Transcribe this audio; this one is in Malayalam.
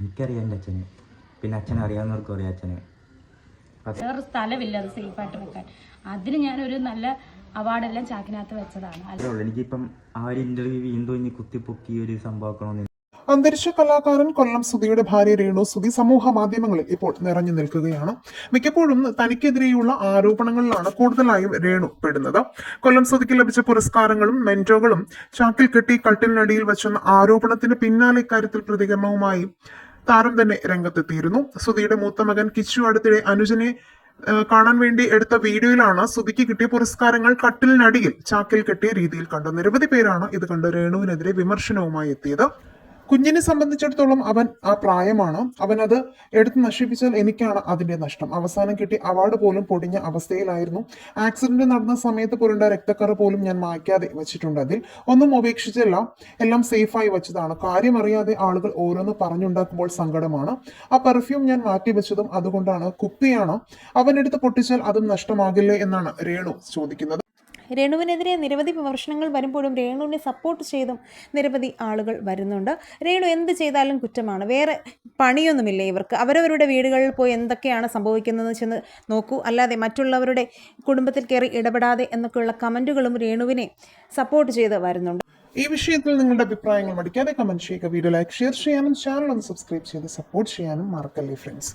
എനിക്കറിയാം എന്റെ അച്ഛനെ. പിന്നെ അച്ഛൻ അറിയാവുന്നവർക്കും അറിയാം അച്ഛനെ. വേറൊരു വേറെ സ്ഥലമില്ല അത് സേഫായിട്ട് വെക്കാൻ അതിന് ഞാനൊരു നല്ല അവാർഡെല്ലാം ചാക്കിനകത്ത് വെച്ചതാണ്. എനിക്കിപ്പം ആ ഒരു ഇന്റർവ്യൂ വീണ്ടും ഇനി കുത്തിപ്പൊക്കി ഒരു സംഭവമാക്കണമെന്ന് അന്തരിച്ച കലാകാരൻ കൊല്ലം സുധിയുടെ ഭാര്യ രേണു സുധി സമൂഹ മാധ്യമങ്ങളിൽ ഇപ്പോൾ നിറഞ്ഞു നിൽക്കുകയാണ്. മിക്കപ്പോഴും തനിക്കെതിരെയുള്ള ആരോപണങ്ങളിലാണ് കൂടുതലായും രേണു പെടുന്നത്. കൊല്ലം സുധിക്ക് ലഭിച്ച പുരസ്കാരങ്ങളും മെന്റോകളും ചാക്കിൽ കെട്ടി കട്ടിലിനടിയിൽ വെച്ചെന്ന ആരോപണത്തിന് പിന്നാലെ ഇക്കാര്യത്തിൽ പ്രതികരണവുമായി താരം തന്നെ രംഗത്തെത്തിയിരുന്നു. സുധിയുടെ മൂത്ത മകൻ കിച്ചു അടുത്തിടെ അനുജനെ കാണാൻ വേണ്ടി എടുത്ത വീഡിയോയിലാണ് സുധിക്ക് കിട്ടിയ പുരസ്കാരങ്ങൾ കട്ടിലിനടിയിൽ ചാക്കിൽ കെട്ടിയ രീതിയിൽ കണ്ട നിരവധി പേരാണ് ഇത് കണ്ട് രേണുവിനെതിരെ വിമർശനവുമായി എത്തിയത്. കുഞ്ഞിനെ സംബന്ധിച്ചിടത്തോളം അവൻ ആ പ്രായമാണ്? അവൻ അത് എടുത്ത് നശിപ്പിച്ചാൽ എനിക്കാണ് അതിന്റെ നഷ്ടം. അവസാനം കിട്ടി അവാർഡ് പോലും പൊടിഞ്ഞ അവസ്ഥയിലായിരുന്നു. ആക്സിഡന്റ് നടന്ന സമയത്ത് പുരണ്ട രക്തക്കറ പോലും ഞാൻ മായ്ക്കാതെ വെച്ചിട്ടുണ്ട്. അതിൽ ഒന്നും ഉപേക്ഷിച്ചല്ല. എല്ലാം സേഫായി വെച്ചതാണ്. കാര്യം അറിയാതെ ആളുകൾ ഓരോന്ന് പറഞ്ഞുണ്ടാക്കുമ്പോൾ സങ്കടമാണ്. ആ പെർഫ്യൂം ഞാൻ മാറ്റി വെച്ചതും അതുകൊണ്ടാണ്. കുപ്പിയാണ്? അവനെടുത്ത് പൊട്ടിച്ചാൽ അതും നഷ്ടമാകില്ലേ എന്നാണ് രേണു ചോദിക്കുന്നത്. രേണുവിനെതിരെ നിരവധി വിമർശനങ്ങൾ വരുമ്പോഴും രേണുവിനെ സപ്പോർട്ട് ചെയ്തും നിരവധി ആളുകൾ വരുന്നുണ്ട്. രേണു എന്ത് ചെയ്താലും കുറ്റമാണ്. വേറെ പണിയൊന്നുമില്ല ഇവർക്ക്. അവരവരുടെ വീടുകളിൽ പോയി എന്തൊക്കെയാണ് സംഭവിക്കുന്നതെന്ന് ചെന്ന് നോക്കൂ. അല്ലാതെ മറ്റുള്ളവരുടെ കുടുംബത്തിൽ കയറി ഇടപെടാതെ എന്നൊക്കെയുള്ള കമന്റുകളും രേണുവിനെ സപ്പോർട്ട് ചെയ്ത് വരുന്നുണ്ട്. ഈ വിഷയത്തിൽ നിങ്ങളുടെ അഭിപ്രായങ്ങൾ മടിക്കാതെ കമന്റ് ചെയ്യുക. വീഡിയോ ലൈക്ക് ഷെയർ ചെയ്യാനും ചാനൽ ഒന്ന് സബ്സ്ക്രൈബ് ചെയ്ത് സപ്പോർട്ട് ചെയ്യാനും മറക്കല്ലേ ഫ്രണ്ട്സ്